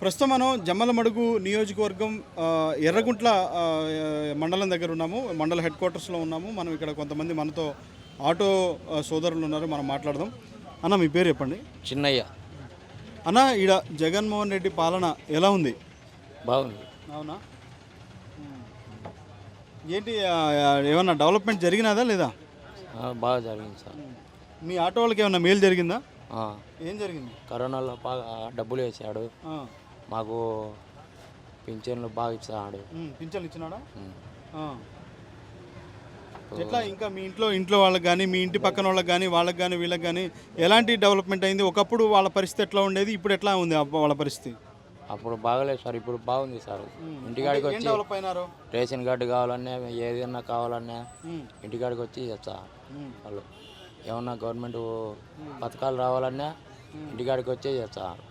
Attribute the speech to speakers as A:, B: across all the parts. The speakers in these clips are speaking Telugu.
A: ప్రస్తుతం మనం జమ్మలమడుగు నియోజకవర్గం ఎర్రగుంట్ల మండలం దగ్గర ఉన్నాము. మండల హెడ్ క్వార్టర్స్లో ఉన్నాము. మనం ఇక్కడ కొంతమంది మనతో ఆటో సోదరులు ఉన్నారు. మనం మాట్లాడదాం. అన్న మీ పేరు చెప్పండి.
B: చిన్నయ్య.
A: అన్న ఈడ జగన్మోహన్ రెడ్డి పాలన ఎలా ఉంది?
B: బాగుంది.
A: అవునా? ఏంటి ఏమన్నా డెవలప్మెంట్ జరిగినదా లేదా?
B: బాగా జరిగింది సార్.
A: మీ ఆటో వాళ్ళకి ఏమన్నా మేలు జరిగిందా? ఏం జరిగింది?
B: కరోనాలో బాగా డబ్బులు వేసాడు. మాకు పింఛన్లు బాగా ఇచ్చాడు
A: ఉమ్, పింఛన్లు ఇచ్చినాడా. ఎట్లా? ఇంకా మీ ఇంట్లో ఇంట్లో వాళ్ళకి కానీ మీ ఇంటి పక్కన వాళ్ళకి కానీ వాళ్ళకి కానీ వీళ్ళకి కానీ ఎలాంటి డెవలప్మెంట్ అయింది? ఒకప్పుడు వాళ్ళ పరిస్థితి ఎట్లా ఉండేది? ఇప్పుడు ఎట్లా ఉంది వాళ్ళ పరిస్థితి?
B: అప్పుడు బాగలేదు సార్ ఇప్పుడు బాగుంది సార్. ఇంటికాడికి వచ్చి
A: డెవలప్ అయినారు?
B: రేషన్ కార్డు కావాలన్నా ఏదైనా కావాలన్నా ఇంటికాడికి వచ్చి
A: ఉమ్,
B: వాళ్ళు ఏమన్నా గవర్నమెంట్ పథకాలు రావాలన్నా ఇంటికాడికి వచ్చి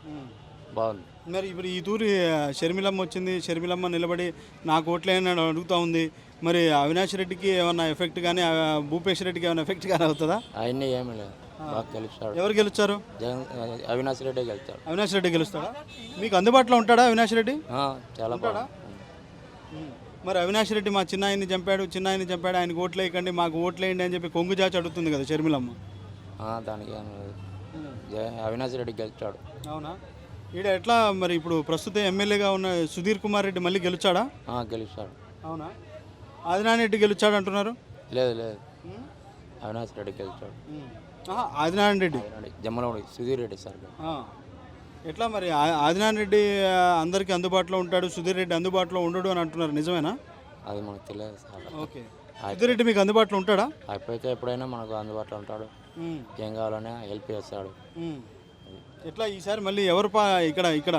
A: ఉమ్.
B: బాగుంది.
A: మరి ఇప్పుడు ఈ తూరి షర్మిలమ్మ వచ్చింది. షర్మిలమ్మ నిలబడి నాకు ఓట్లేని అడుగుతా ఉంది. మరి అవినాష్ రెడ్డికి ఏమన్నా ఎఫెక్ట్ కానీ భూపేష్ రెడ్డికి ఏమైనా ఎఫెక్ట్ కానీ అవుతుందా?
B: అవన్నీ ఏమీ లేదు. బాగా గెలుస్తాడు.
A: ఎవరు గెలుస్తారు?
B: జగన్ అవినాష్ రెడ్డి గెలుస్తాడు.
A: అవినాష్ రెడ్డి గెలుస్తాడా? మీకు అందుబాటులో ఉంటాడా అవినాష్ రెడ్డి?
B: ఆ, చాలా బాగా
A: మరి అవినాష్ రెడ్డి మా చిన్నాయన్ని చంపాడు చిన్నాయన్ని చంపాడు ఆయనకు ఓట్లు వేయకండి మాకు ఓట్లు వేయండి అని చెప్పి కొంగు జాచి అడుగుతుంది కదా షర్మిలమ్మ.
B: ఆ, దానికి ఏం లేదు. అవినాష్ రెడ్డి గెలుస్తాడు.
A: అవునా? ఈడ ఎట్లా మరి ఇప్పుడు ప్రస్తుతం ఎమ్మెల్యేగా ఉన్న సుధీర్ కుమార్ రెడ్డి మళ్ళీ గెలుచాడా?
B: ఆ, గెలుస్తాడు.
A: అవునా? ఆదినారాయణ రెడ్డి గెలుచాడు అంటున్నారు?
B: లేదు లేదు. అవినాష్ రెడ్డి గెలుస్తాడు
A: ఆదినారాయణ రెడ్డి.
B: జమ్మలవాడి సుధీర్ రెడ్డి సార్
A: ఆ. ఎట్లా మరి ఆ- ఆదినారాయణ రెడ్డి ఆ, అందరికీ అందుబాటులో ఉంటాడు సుధీర్ రెడ్డి అందుబాటులో ఉండడు అని అంటున్నారు నిజమేనా?
B: అది మనకు తెలియదు సార్.
A: ఓకే. సుధీర్ రెడ్డి మీకు అందుబాటులో ఉంటాడా?
B: అయిపోతే ఎప్పుడైనా మనకు అందుబాటులో ఉంటాడు. ఏం కావాలన్నా హెల్ప్ చేస్తాడు.
A: ఎట్లా ఈసారి మళ్ళీ ఎవరు పా ఇక్కడ ఇక్కడ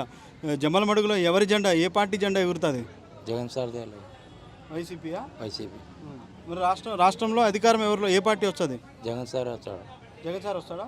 A: జమ్మలమడుగులో ఎవరి జెండా ఏ పార్టీ జెండా ఎగురుతుంది?
B: జగన్ సార్
A: వైసీపీయా?
B: వైసీపీ.
A: మరి రాష్ట్రం రాష్ట్రంలో అధికారం ఎవరిలో ఏ పార్టీ వస్తుంది?
B: జగన్ సార్ వచ్చాడు
A: జగన్ సార్ వస్తాడా?